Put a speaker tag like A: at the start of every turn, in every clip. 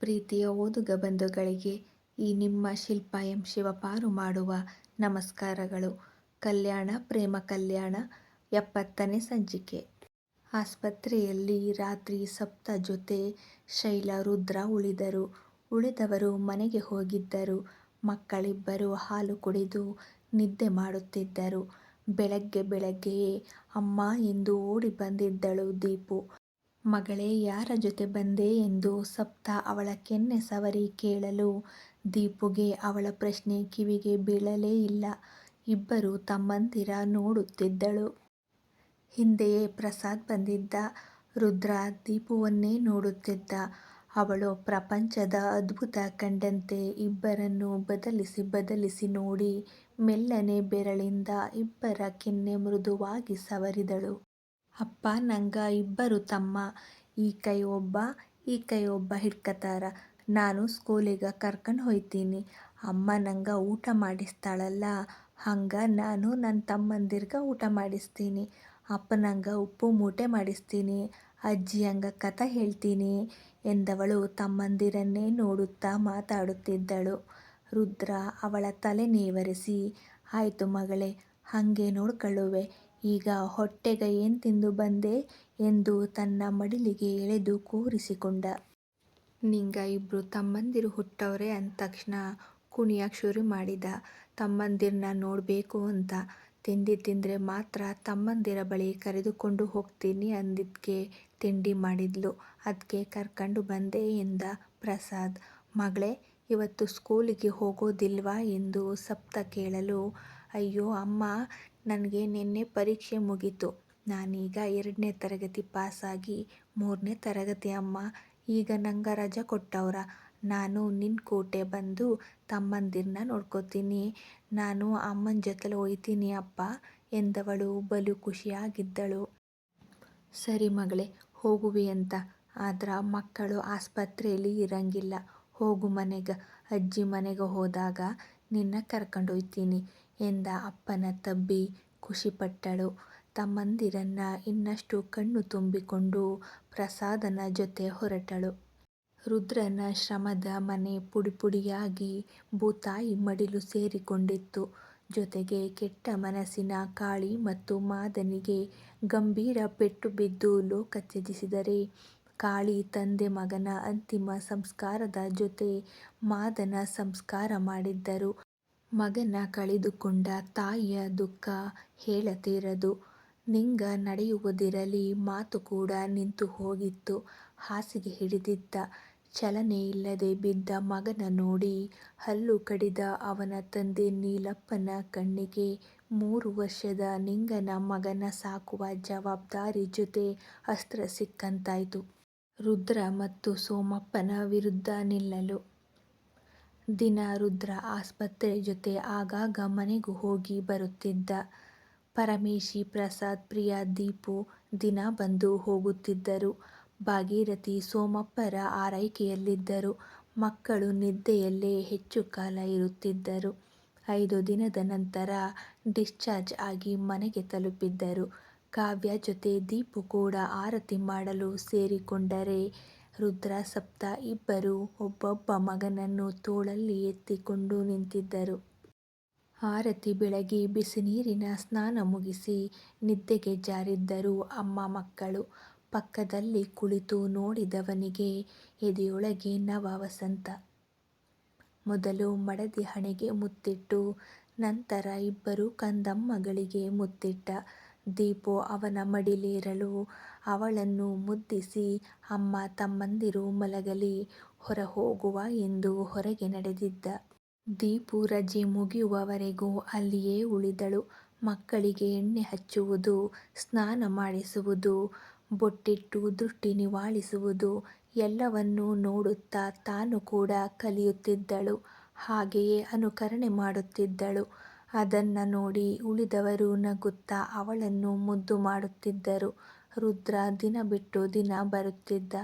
A: ಪ್ರೀತಿಯ ಓದುಗ ಬಂಧುಗಳಿಗೆ ಈ ನಿಮ್ಮ ಶಿಲ್ಪ ಎಂ ಶಿವಪಾರು ಮಾಡುವ ನಮಸ್ಕಾರಗಳು. ಕಲ್ಯಾಣ, ಪ್ರೇಮ ಕಲ್ಯಾಣ, ಎಪ್ಪತ್ತನೇ ಸಂಚಿಕೆ. ಆಸ್ಪತ್ರೆಯಲ್ಲಿ ರಾತ್ರಿ ಸಪ್ತ ಜೊತೆ ಶೈಲ, ರುದ್ರ ಉಳಿದರು. ಉಳಿದವರು ಮನೆಗೆ ಹೋಗಿದ್ದರು. ಮಕ್ಕಳಿಬ್ಬರು ಹಾಲು ಕುಡಿದು ನಿದ್ದೆ ಮಾಡುತ್ತಿದ್ದರು. ಬೆಳಗ್ಗೆ ಬೆಳಗ್ಗೆಯೇ ಅಮ್ಮ ಎಂದು ಓಡಿ ಬಂದಿದ್ದಳು ದೀಪು. ಮಗಳೇ, ಯಾರ ಜೊತೆ ಬಂದೆ ಎಂದು ಸಪ್ತ ಅವಳ ಕೆನ್ನೆ ಸವರಿ ಕೇಳಲು ದೀಪುಗೆ ಅವಳ ಪ್ರಶ್ನೆ ಕಿವಿಗೆ ಬೀಳಲೇ ಇಲ್ಲ. ಇಬ್ಬರು ತಮ್ಮಂದಿರ ನೋಡುತ್ತಿದ್ದಳು. ಹಿಂದೆಯೇ ಪ್ರಸಾದ್ ಬಂದಿದ್ದ. ರುದ್ರ ದೀಪುವನ್ನೇ ನೋಡುತ್ತಿದ್ದ. ಅವಳು ಪ್ರಪಂಚದ ಅದ್ಭುತ ಕಂಡಂತೆ ಇಬ್ಬರನ್ನು ಬದಲಿಸಿ ಬದಲಿಸಿ ನೋಡಿ, ಮೆಲ್ಲನೆ ಬೆರಳಿಂದ ಇಬ್ಬರ ಕೆನ್ನೆ ಮೃದುವಾಗಿ ಸವರಿದಳು. ಅಪ್ಪಾ, ನಂಗ ಇಬ್ಬರು ತಮ್ಮ. ಈ ಕೈ ಒಬ್ಬ, ಈ ಕೈ ಒಬ್ಬ ಹಿಡ್ಕತಾರ. ನಾನು ಸ್ಕೂಲಿಗ ಕರ್ಕೊಂಡು ಹೋಯ್ತೀನಿ ಅಮ್ಮ ನಂಗ ಊಟ ಮಾಡಿಸ್ತಾಳಲ್ಲ, ಹಂಗ ನಾನು ನನ್ನ ತಮ್ಮಂದಿರ್ಗ ಊಟ ಮಾಡಿಸ್ತೀನಿ. ಅಪ್ಪನಂಗ ಉಪ್ಪು ಮೂಟೆ ಮಾಡಿಸ್ತೀನಿ. ಅಜ್ಜಿ ಅಜ್ಜಿಯಂಗ ಕಥೆ ಹೇಳ್ತೀನಿ ಎಂದವಳು ತಮ್ಮಂದಿರನ್ನೇ ನೋಡುತ್ತಾ ಮಾತಾಡುತ್ತಿದ್ದಳು. ರುದ್ರ ಅವಳ ತಲೆ ನೇವರಿಸಿ, ಆಯಿತು ಮಗಳೇ, ಹಾಗೆ ನೋಡ್ಕಳುವೆ. ಈಗ ಹೊಟ್ಟೆಗ ಏನ್ ತಿಂದು ಬಂದೆ ಎಂದು ತನ್ನ ಮಡಿಲಿಗೆ ಎಳೆದು ಕೂರಿಸಿಕೊಂಡ. ನಿಂಗ ಇಬ್ರು ತಮ್ಮಂದಿರು ಹುಟ್ಟವ್ರೆ ಕುಣಿಯಕ್ಕೆ ಕುಣಿಯಕ್ ಶುರುಮಾಡಿದ ತಮ್ಮಂದಿರ್ನ ನೋಡ್ಬೇಕು ಅಂತ. ತಿಂಡಿ ತಿಂದ್ರೆ ಮಾತ್ರ ತಮ್ಮಂದಿರ ಬಳಿ ಕರೆದುಕೊಂಡು ಹೋಗ್ತೀನಿ ಅಂದಿದ್ಕೆ ತಿಂಡಿ ಮಾಡಿದ್ಲು. ಅದಕ್ಕೆ ಕರ್ಕಂಡು ಬಂದೆ ಎಂದ ಪ್ರಸಾದ್. ಮಗಳೇ, ಇವತ್ತು ಸ್ಕೂಲಿಗೆ ಹೋಗೋದಿಲ್ವಾ ಎಂದು ಸಪ್ತ ಕೇಳಲು ಅಯ್ಯೋ ಅಮ್ಮಾ ನನ್ಗೆ ನಿನ್ನೆ ಪರೀಕ್ಷೆ ಮುಗೀತು. ನಾನೀಗ ಎರಡನೇ ತರಗತಿ ಪಾಸಾಗಿ ಮೂರನೇ ತರಗತಿ ಅಮ್ಮ ಈಗ ನಂಗೆ ರಜಾ ಕೊಟ್ಟವ್ರ. ನಾನು ನಿನ್ನ ಕೋಟೆ ಬಂದು ತಮ್ಮಂದಿರನ್ನ ನೋಡ್ಕೋತೀನಿ. ನಾನು ಅಮ್ಮನ ಜೊತೆಲಿ ಒಯ್ತೀನಿ ಅಪ್ಪ ಎಂದವಳು ಬಲು ಖುಷಿಯಾಗಿದ್ದಳು. ಸರಿ ಮಗಳೇ, ಹೋಗುವಿ ಅಂತ ಆದ್ರ ಮಕ್ಕಳು ಆಸ್ಪತ್ರೆಯಲ್ಲಿ ಇರಂಗಿಲ್ಲ. ಹೋಗು ಮನೆಗೆ ಅಜ್ಜಿ ಮನೆಗೆ ಹೋದಾಗ ನಿನ್ನ ಕರಕಂಡ್ಹೊಯ್ತೀನಿ ಎಂದ ಅಪ್ಪನ ತಬ್ಬಿ ಖುಷಿಪಟ್ಟಳು. ತಮ್ಮಂದಿರನ್ನ ಇನ್ನಷ್ಟು ಕಣ್ಣು ತುಂಬಿಕೊಂಡು ಪ್ರಸಾದನ ಜೊತೆ ಹೊರಟಳು. ರುದ್ರನ ಶ್ರಮದ ಮನೆ ಪುಡಿಪುಡಿಯಾಗಿ ಭೂತಾಯಿ ಮಡಿಲು ಸೇರಿಕೊಂಡಿತ್ತು. ಜೊತೆಗೆ ಕೆಟ್ಟ ಮನಸ್ಸಿನ ಕಾಳಿ ಮತ್ತು ಮಾದನಿಗೆ ಗಂಭೀರ ಪೆಟ್ಟು ಬಿದ್ದು ಲೋಕ ತ್ಯಜಿಸಿದರೆ ಕಾಳಿ ತಂದೆ ಮಗನ ಅಂತಿಮ ಸಂಸ್ಕಾರದ ಜೊತೆ ಮಾದನ ಸಂಸ್ಕಾರ ಮಾಡಿದ್ದರು. ಮಗನ ಕಳೆದುಕೊಂಡ ತಾಯಿಯ ದುಃಖ ಹೇಳತೀರದು. ನಿಂಗ ನಡೆಯುವುದಿರಲಿ, ಮಾತು ಕೂಡ ನಿಂತು ಹೋಗಿತ್ತು. ಹಾಸಿಗೆ ಹಿಡಿದಿದ್ದ. ಚಲನೆಯಿಲ್ಲದೆ ಬಿದ್ದ ಮಗನ ನೋಡಿ ಹಲ್ಲು ಕಡಿದ ಅವನ ತಂದೆ ನೀಲಪ್ಪನ ಕಣ್ಣಿಗೆ ಮೂರು ವರ್ಷದ ನಿಂಗನ ಮಗನ ಸಾಕುವ ಜವಾಬ್ದಾರಿ ಜೊತೆ ಅಸ್ತ್ರ ಸಿಕ್ಕಂತಾಯ್ತು. ರುದ್ರ ಮತ್ತು ಸೋಮಪ್ಪನ ವಿರುದ್ಧ ನಿಲ್ಲಲು. ದಿನ ರುದ್ರ ಆಸ್ಪತ್ರೆ ಜೊತೆ ಆಗಾಗ ಮನೆಗೂ ಹೋಗಿ ಬರುತ್ತಿದ್ದ. ಪರಮೇಶಿ, ಪ್ರಸಾದ್, ಪ್ರಿಯಾ, ದೀಪು ದಿನ ಬಂದು ಹೋಗುತ್ತಿದ್ದರು. ಭಾಗೀರಥಿ, ಸೋಮಪ್ಪರ ಆರೈಕೆಯಲ್ಲಿದ್ದರು. ಮಕ್ಕಳು ನಿದ್ದೆಯಲ್ಲೇ ಹೆಚ್ಚು ಕಾಲ ಇರುತ್ತಿದ್ದರು. ಐದು ದಿನದ ನಂತರ ಡಿಸ್ಚಾರ್ಜ್ ಆಗಿ ಮನೆಗೆ ತಲುಪಿದ್ದರು. ಕಾವ್ಯ ಜೊತೆ ದೀಪು ಕೂಡ ಆರತಿ ಮಾಡಲು ಸೇರಿಕೊಂಡರೆ ರುದ್ರ, ಸಪ್ತ ಇಬ್ಬರೂ ಒಬ್ಬೊಬ್ಬ ಮಗನನ್ನು ತೋಳಲ್ಲಿ ಎತ್ತಿಕೊಂಡು ನಿಂತಿದ್ದರು. ಆರತಿ ಬೆಳಗಿ ಬಿಸಿನೀರಿನ ಸ್ನಾನ ಮುಗಿಸಿ ನಿದ್ದೆಗೆ ಜಾರಿದ್ದರು ಅಮ್ಮ ಮಕ್ಕಳು. ಪಕ್ಕದಲ್ಲಿ ಕುಳಿತು ನೋಡಿದವನಿಗೆ ಎದೆಯೊಳಗೆ ನವ ವಸಂತ. ಮೊದಲು ಮಡದಿ ಹಣೆಗೆ ಮುತ್ತಿಟ್ಟು, ನಂತರ ಇಬ್ಬರು ಕಂದಮ್ಮಗಳಿಗೆ ಮುತ್ತಿಟ್ಟ. ದೀಪೋ ಅವನ ಮಡಿಲೇರಲು ಅವಳನ್ನೂ ಮುದ್ದಿಸಿ ಅಮ್ಮ ತಮ್ಮಂದಿರು ಮಲಗಲಿ ಹೊರ ಹೋಗುವ ಎಂದು ಹೊರಗೆ ನಡೆದಿದ್ದ. ದೀಪು ರಜೆ ಮುಗಿಯುವವರೆಗೂ ಅಲ್ಲಿಯೇ ಉಳಿದಳು. ಮಕ್ಕಳಿಗೆ ಎಣ್ಣೆ ಹಚ್ಚುವುದು, ಸ್ನಾನ ಮಾಡಿಸುವುದು, ಬೊಟ್ಟಿಟ್ಟು ದೃಷ್ಟಿ ನಿವಾಳಿಸುವುದು ಎಲ್ಲವನ್ನೂ ನೋಡುತ್ತಾ ತಾನು ಕೂಡ ಕಲಿಯುತ್ತಿದ್ದಳು. ಹಾಗೆಯೇ ಅನುಕರಣೆ ಮಾಡುತ್ತಿದ್ದಳು. ಅದನ್ನು ನೋಡಿ ಉಳಿದವರು ನಗುತ್ತಾ ಅವಳನ್ನು ಮುದ್ದು ಮಾಡುತ್ತಿದ್ದರು. ರುದ್ರ ದಿನ ಬಿಟ್ಟು ದಿನ ಬರುತ್ತಿದ್ದ.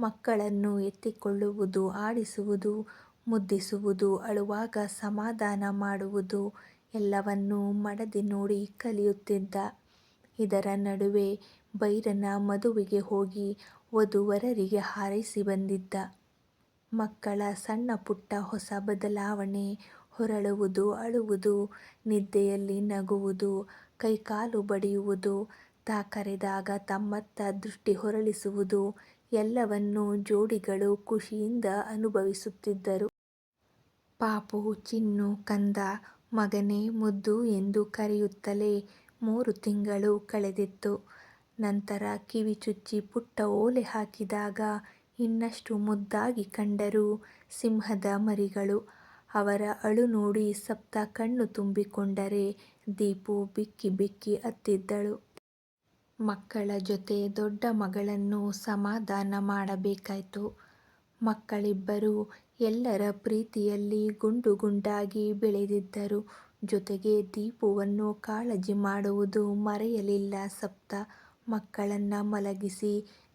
A: ಮಕ್ಕಳನ್ನು ಎತ್ತಿಕೊಳ್ಳುವುದು, ಆಡಿಸುವುದು, ಮುದ್ದಿಸುವುದು, ಅಳುವಾಗ ಸಮಾಧಾನ ಮಾಡುವುದು ಎಲ್ಲವನ್ನೂ ಮಡದಿ ನೋಡಿ ಕಲಿಯುತ್ತಿದ್ದ. ಇದರ ನಡುವೆ ಬೈರನ ಮದುವೆಗೆ ಹೋಗಿ ವಧುವರರಿಗೆ ಹಾರೈಸಿ ಬಂದಿದ್ದ. ಮಕ್ಕಳ ಸಣ್ಣ ಪುಟ್ಟ ಹೊಸ ಬದಲಾವಣೆ ಹೊರಳುವುದು ಅಳುವುದು ನಿದ್ದೆಯಲ್ಲಿ ನಗುವುದು ಕೈಕಾಲು ಬಡಿಯುವುದು ತಾ ಕರೆದಾಗ ತಮ್ಮತ್ತ ದೃಷ್ಟಿ ಹೊರಳಿಸುವುದು ಎಲ್ಲವನ್ನೂ ಜೋಡಿಗಳು ಖುಷಿಯಿಂದ ಅನುಭವಿಸುತ್ತಿದ್ದರು. ಪಾಪು ಚಿನ್ನು, ಕಂದ, ಮಗನೇ ಮುದ್ದು ಎಂದು ಕರೆಯುತ್ತಲೇ ಮೂರು ತಿಂಗಳು ಕಳೆದಿತ್ತು. ನಂತರ ಕಿವಿ ಚುಚ್ಚಿ ಪುಟ್ಟ ಓಲೆ ಹಾಕಿದಾಗ ಇನ್ನಷ್ಟು ಮುದ್ದಾಗಿ ಕಂಡರು ಸಿಂಹದ ಮರಿಗಳು. ಅವರ ಅಳು ನೋಡಿ ಸಪ್ತ ಕಣ್ಣು ತುಂಬಿಕೊಂಡರೆ ದೀಪು ಬಿಕ್ಕಿ ಬಿಕ್ಕಿ ಅತ್ತಿದ್ದಳು. ಮಕ್ಕಳ ಜೊತೆ ದೊಡ್ಡ ಮಗಳನ್ನು ಸಮಾಧಾನ ಮಾಡಬೇಕಾಯ್ತು. ಮಕ್ಕಳಿಬ್ಬರೂ ಎಲ್ಲರ ಪ್ರೀತಿಯಲ್ಲಿ ಗುಂಡು ಗುಂಡಾಗಿ ಬೆಳೆದಿದ್ದರು. ಜೊತೆಗೆ ದೀಪುವನ್ನು ಕಾಳಜಿ ಮಾಡುವುದು ಮರೆಯಲಿಲ್ಲ ಸಪ್ತ. ಮಕ್ಕಳನ್ನ ಮಲಗಿಸಿ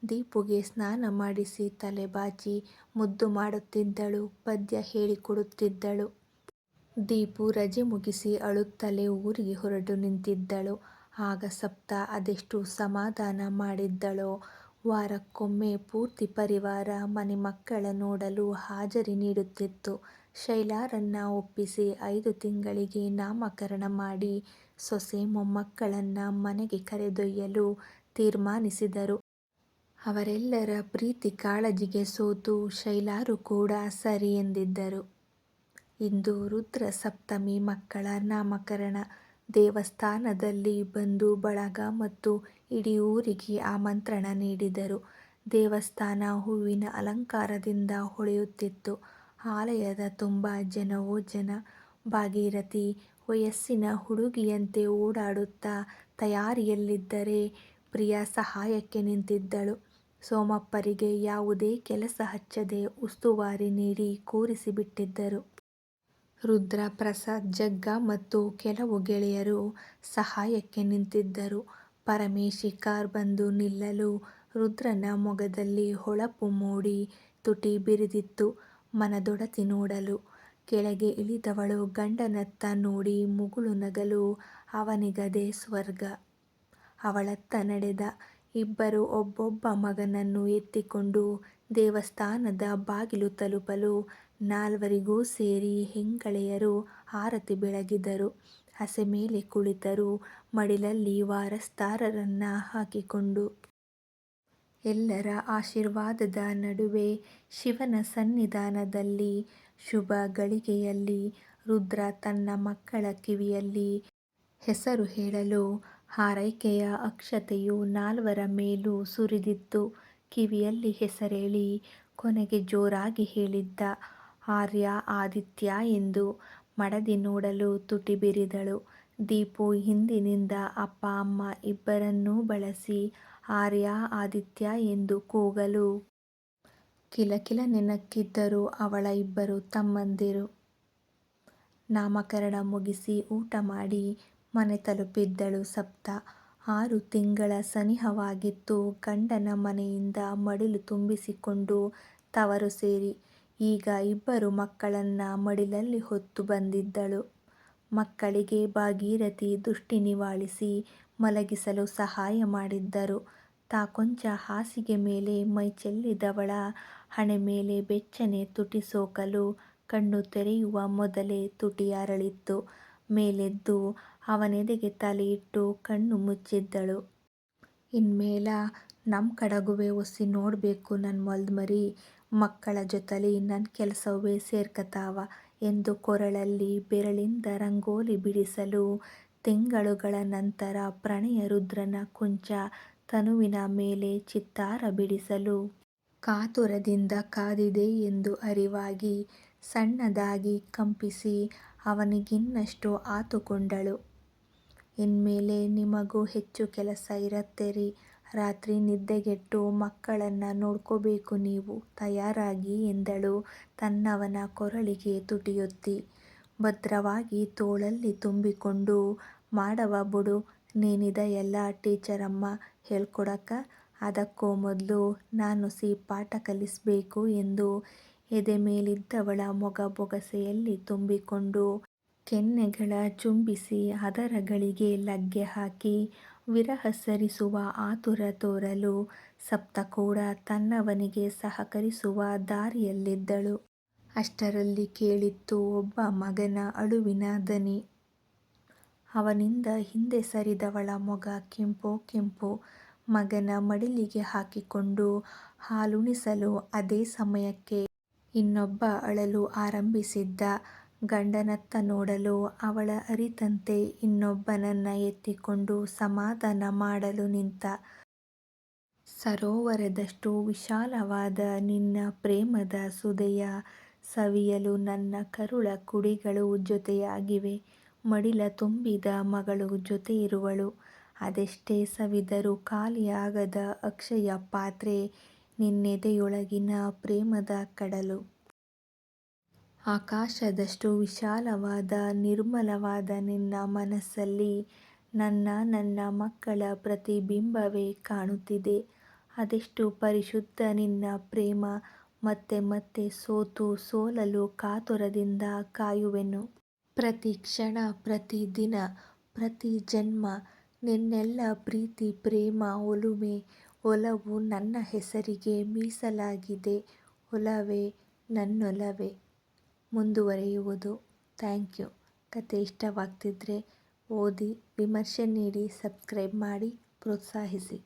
A: ದೀಪುಗೆ ಸ್ನಾನ ಮಾಡಿಸಿ ತಲೆ ಬಾಚಿ ಮುದ್ದು ಮಾಡುತ್ತಿದ್ದಳು, ಪದ್ಯ ಹೇಳಿಕೊಡುತ್ತಿದ್ದಳು. ದೀಪು ರಜೆ ಮುಗಿಸಿ ಅಳುತ್ತಲೇ ಊರಿಗೆ ಹೊರಟು ನಿಂತಿದ್ದಳು. ಆಗ ಸಪ್ತ ಅದೆಷ್ಟು ಸಮಾಧಾನ ಮಾಡಿದ್ದಳೋ. ವಾರಕ್ಕೊಮ್ಮೆ ಪೂರ್ತಿ ಪರಿವಾರ ಮನೆ ಮಕ್ಕಳ ನೋಡಲು ಹಾಜರಿ ನೀಡುತ್ತಿತ್ತು. ಶೈಲಾರನ್ನ ಒಪ್ಪಿಸಿ ಐದು ತಿಂಗಳಿಗೆ ನಾಮಕರಣ ಮಾಡಿ ಸೊಸೆ ಮೊಮ್ಮಕ್ಕಳನ್ನು ಮನೆಗೆ ಕರೆದೊಯ್ಯಲು ತೀರ್ಮಾನಿಸಿದರು. ಅವರೆಲ್ಲರ ಪ್ರೀತಿ ಕಾಳಜಿಗೆ ಸೋತು ಶೈಲಾರು ಕೂಡ ಸರಿ ಎಂದಿದ್ದರು. ಇಂದು ರುದ್ರ ಸಪ್ತಮಿ ಮಕ್ಕಳ ನಾಮಕರಣ. ದೇವಸ್ಥಾನದಲ್ಲಿ ಬಂಧು ಬಳಗ ಮತ್ತು ಇಡೀ ಊರಿಗೆ ಆಮಂತ್ರಣ ನೀಡಿದರು. ದೇವಸ್ಥಾನ ಹೂವಿನ ಅಲಂಕಾರದಿಂದ ಹೊಳೆಯುತ್ತಿತ್ತು. ಆಲಯದ ತುಂಬ ಜನವೋ ಜನ. ಭಾಗೀರಥಿ ವಯಸ್ಸಿನ ಹುಡುಗಿಯಂತೆ ಓಡಾಡುತ್ತಾ ತಯಾರಿಯಲ್ಲಿದ್ದರೆ ಪ್ರಿಯಾ ಸಹಾಯಕ್ಕೆ ನಿಂತಿದ್ದಳು. ಸೋಮಪ್ಪರಿಗೆ ಯಾವುದೇ ಕೆಲಸ ಹಚ್ಚದೆ ಉಸ್ತುವಾರಿ ನೀಡಿ ಕೂರಿಸಿಬಿಟ್ಟಿದ್ದರು. ರುದ್ರ ಪ್ರಸಾದ್ ಜಗ್ಗ ಮತ್ತು ಕೆಲವು ಗೆಳೆಯರು ಸಹಾಯಕ್ಕೆ ನಿಂತಿದ್ದರು. ಪರಮೇಶಿ ಕಾರ್ ಬಂದು ನಿಲ್ಲಲು ರುದ್ರನ ಮೊಗದಲ್ಲಿ ಹೊಳಪು ಮೂಡಿ ತುಟಿ ಬಿರಿದಿತ್ತು ಮನದೊಡತಿ ನೋಡಲು. ಕೆಳಗೆ ಇಳಿದವಳು ಗಂಡನತ್ತ ನೋಡಿ ಮುಗುಳು ನಗಲು ಅವನಿಗದೇ ಸ್ವರ್ಗ. ಅವಳತ್ತ ನಡೆದ. ಇಬ್ಬರು ಒಬ್ಬೊಬ್ಬ ಮಗನನ್ನು ಎತ್ತಿಕೊಂಡು ದೇವಸ್ಥಾನದ ಬಾಗಿಲು ತಲುಪಲು ನಾಲ್ವರಿಗೂ ಸೇರಿ ಹೆಂಗಳೆಯರು ಆರತಿ ಬೆಳಗಿದರು. ಹಸೆ ಮೇಲೆ ಕುಳಿತರು ಮಡಿಲಲ್ಲಿ ವಾರಸ್ತಾರರನ್ನ ಹಾಕಿಕೊಂಡು. ಎಲ್ಲರ ಆಶೀರ್ವಾದದ ನಡುವೆ ಶಿವನ ಸನ್ನಿಧಾನದಲ್ಲಿ, ಶುಭ ಗಳಿಗೆಯಲ್ಲಿ, ರುದ್ರ ತನ್ನ ಮಕ್ಕಳ ಕಿವಿಯಲ್ಲಿ ಹೆಸರು ಹೇಳಲು ಹಾರೈಕೆಯ ಅಕ್ಷತೆಯು ನಾಲ್ವರ ಮೇಲೂ ಸುರಿದಿತ್ತು. ಕಿವಿಯಲ್ಲಿ ಹೆಸರೇಳಿ ಕೊನೆಗೆ ಜೋರಾಗಿ ಹೇಳಿದ್ದ ಆರ್ಯ, ಆದಿತ್ಯ ಎಂದು. ಮಡದಿ ನೋಡಲು ತುಟಿ ಬಿರಿದಳು. ದೀಪು ಹಿಂದಿನಿಂದ ಅಪ್ಪ, ಅಮ್ಮ ಇಬ್ಬರನ್ನೂ ಬಳಸಿ ಆರ್ಯ, ಆದಿತ್ಯ ಎಂದು ಕೂಗಲು ಕಿಲಕಿಲ ನೆನಕ್ಕಿದ್ದರು ಅವಳ ಇಬ್ಬರು ತಮ್ಮಂದಿರು. ನಾಮಕರಣ ಮುಗಿಸಿ ಊಟ ಮಾಡಿ ಮನೆ ತಲುಪಿದ್ದಳು ಸಪ್ತ. ಆರು ತಿಂಗಳ ಸನಿಹವಾಗಿತ್ತು ಗಂಡನ ಮನೆಯಿಂದ ಮಡಿಲು ತುಂಬಿಸಿಕೊಂಡು ತವರು ಸೇರಿ. ಈಗ ಇಬ್ಬರು ಮಕ್ಕಳನ್ನ ಮಡಿಲಲ್ಲಿ ಹೊತ್ತು ಬಂದಿದ್ದಳು. ಮಕ್ಕಳಿಗೆ ಭಾಗೀರಥಿ ದೃಷ್ಟಿ ನಿವಾಳಿಸಿ ಮಲಗಿಸಲು ಸಹಾಯ ಮಾಡಿದ್ದರು. ತಾ ಕೊಂಚ ಹಾಸಿಗೆ ಮೇಲೆ ಮೈಚೆಲ್ಲಿದವಳ ಹಣೆ ಮೇಲೆ ಬೆಚ್ಚನೆ ತುಟಿ ಸೋಕಲು ಕಣ್ಣು ತೆರೆಯುವ ಮೊದಲೇ ತುಟಿ ಅರಳಿತ್ತು. ಮೇಲೆದ್ದು ಅವನೆದೆಗೆ ತಲೆಯಿಟ್ಟು ಕಣ್ಣು ಮುಚ್ಚಿದ್ದಳು. ಇನ್ಮೇಲ ನಮ್ ಕಡಗುವೆ ಒಸಿ ನೋಡಬೇಕು ನನ್ನ ಮೊಲದ ಮೊಲ್ದ್ಮರಿ. ಮಕ್ಕಳ ಜೊತಲಿ ನನ್ನ ಕೆಲಸವೇ ಸೇರ್ಕತಾವ ಎಂದು ಕೊರಳಲ್ಲಿ ಬೆರಳಿಂದ ರಂಗೋಲಿ ಬಿಡಿಸಲು ತಿಂಗಳುಗಳ ನಂತರ ಪ್ರಣಯ ರುದ್ರನ ಕುಂಚ ತನುವಿನ ಮೇಲೆ ಚಿತ್ತಾರ ಬಿಡಿಸಲು ಕಾತುರದಿಂದ ಕಾದಿದೆ ಎಂದು ಅರಿವಾಗಿ ಸಣ್ಣದಾಗಿ ಕಂಪಿಸಿ ಅವನಿಗಿನ್ನಷ್ಟು ಆತುಕೊಂಡಳು. ಇನ್ಮೇಲೆ ನಿಮಗೂ ಹೆಚ್ಚು ಕೆಲಸ ಇರತ್ತೆರಿ. ರಾತ್ರಿ ನಿದ್ದೆಗೆಟ್ಟು ಮಕ್ಕಳನ್ನ ನೋಡ್ಕೋಬೇಕು ನೀವು ತಯಾರಾಗಿ ಎಂದಳು ತನ್ನವನ ಕೊರಳಿಗೆ ತುಟಿಯೊತ್ತಿ. ಭದ್ರವಾಗಿ ತೋಳಲ್ಲಿ ತುಂಬಿಕೊಂಡು, ಮಾಡವ ಬುಡು ನೀನಿದಯಲ್ಲ ಟೀಚರಮ್ಮ ಹೇಳ್ಕೊಡಾಕ. ಅದಕ್ಕೂ ಮೊದಲು ನಾನು ಸಿ ಪಾಠ ಕಲಿಸಬೇಕು ಎಂದು ಎದೆ ಮೇಲಿದ್ದವಳ ಮೊಗ ಬೊಗಸೆಯಲ್ಲಿ ತುಂಬಿಕೊಂಡು, ಕೆನ್ನೆಗಳ ಚುಂಬಿಸಿ ಅದರಗಳಿಗೆ ಲಗ್ಗೆ ಹಾಕಿ ವಿರಹ ಸರಿಸುವ ಆತುರ ತೋರಲು ಸಪ್ತ ಕೂಡ ತನ್ನವನಿಗೆ ಸಹಕರಿಸುವ ದಾರಿಯಲ್ಲಿದ್ದಳು. ಅಷ್ಟರಲ್ಲಿ ಕೇಳಿತ್ತು ಒಬ್ಬ ಮಗನ ಅಳುವಿನ ದನಿ. ಅವನಿಂದ ಹಿಂದೆ ಸರಿದವಳ ಮೊಗ ಕೆಂಪು ಕೆಂಪು. ಮಗನ ಮಡಿಲಿಗೆ ಹಾಕಿಕೊಂಡು ಹಾಲುಣಿಸಲು ಅದೇ ಸಮಯಕ್ಕೆ ಇನ್ನೊಬ್ಬ ಅಳಲು ಆರಂಭಿಸಿದ್ದ. ಗಂಡನತ್ತ ನೋಡಲು ಅವಳ ಅರಿತಂತೆ ಇನ್ನೊಬ್ಬನನ್ನ ಎತ್ತಿಕೊಂಡು ಸಮಾಧಾನ ಮಾಡಲು ನಿಂತ. ಸರೋವರದಷ್ಟು ವಿಶಾಲವಾದ ನಿನ್ನ ಪ್ರೇಮದ ಸುದೆಯ ಸವಿಯಲು ನನ್ನ ಕರುಳ ಕುಡಿಗಳು ಜೊತೆಯಾಗಿವೆ. ಮಡಿಲ ತುಂಬಿದ ಮಗಳು ಜೊತೆ ಇರುವಳು. ಅದೆಷ್ಟೇ ಸವಿದರೂ ಖಾಲಿಯಾಗದ ಅಕ್ಷಯ ಪಾತ್ರೆ ನಿನ್ನೆದೆಯೊಳಗಿನ ಪ್ರೇಮದ ಕಡಲು. ಆಕಾಶದಷ್ಟು ವಿಶಾಲವಾದ, ನಿರ್ಮಲವಾದ ನಿನ್ನ ಮನಸ್ಸಲ್ಲಿ ನನ್ನ ನನ್ನ ಮಕ್ಕಳ ಪ್ರತಿಬಿಂಬವೇ ಕಾಣುತ್ತಿದೆ. ಅದೆಷ್ಟು ಪರಿಶುದ್ಧ ನಿನ್ನ ಪ್ರೇಮ, ಮತ್ತೆ ಮತ್ತೆ ಸೋತು ಸೋಲಲು ಕಾತುರದಿಂದ ಕಾಯುವೆನು. ಪ್ರತಿ ಕ್ಷಣ, ಪ್ರತಿ ದಿನ, ಪ್ರತಿ ಜನ್ಮ, ನಿನ್ನೆಲ್ಲ ಪ್ರೀತಿ, ಪ್ರೇಮ ಒಲುಮೆ ಒಲವು ನನ್ನ ಹೆಸರಿಗೆ ಮೀಸಲಾಗಿದೆ ಒಲವೇ ನನ್ನೊಲವೇ. ಮುಂದುವರೆಯುವುದು ಥ್ಯಾಂಕ್ಯೂ ಕತೆ ಇಷ್ಟವಾಗ್ತಿದ್ರೆ ಓದಿ ವಿಮರ್ಶೆ ನೀಡಿ ಸಬ್ಸ್ಕ್ರೈಬ್ ಮಾಡಿ ಪ್ರೋತ್ಸಾಹಿಸಿ.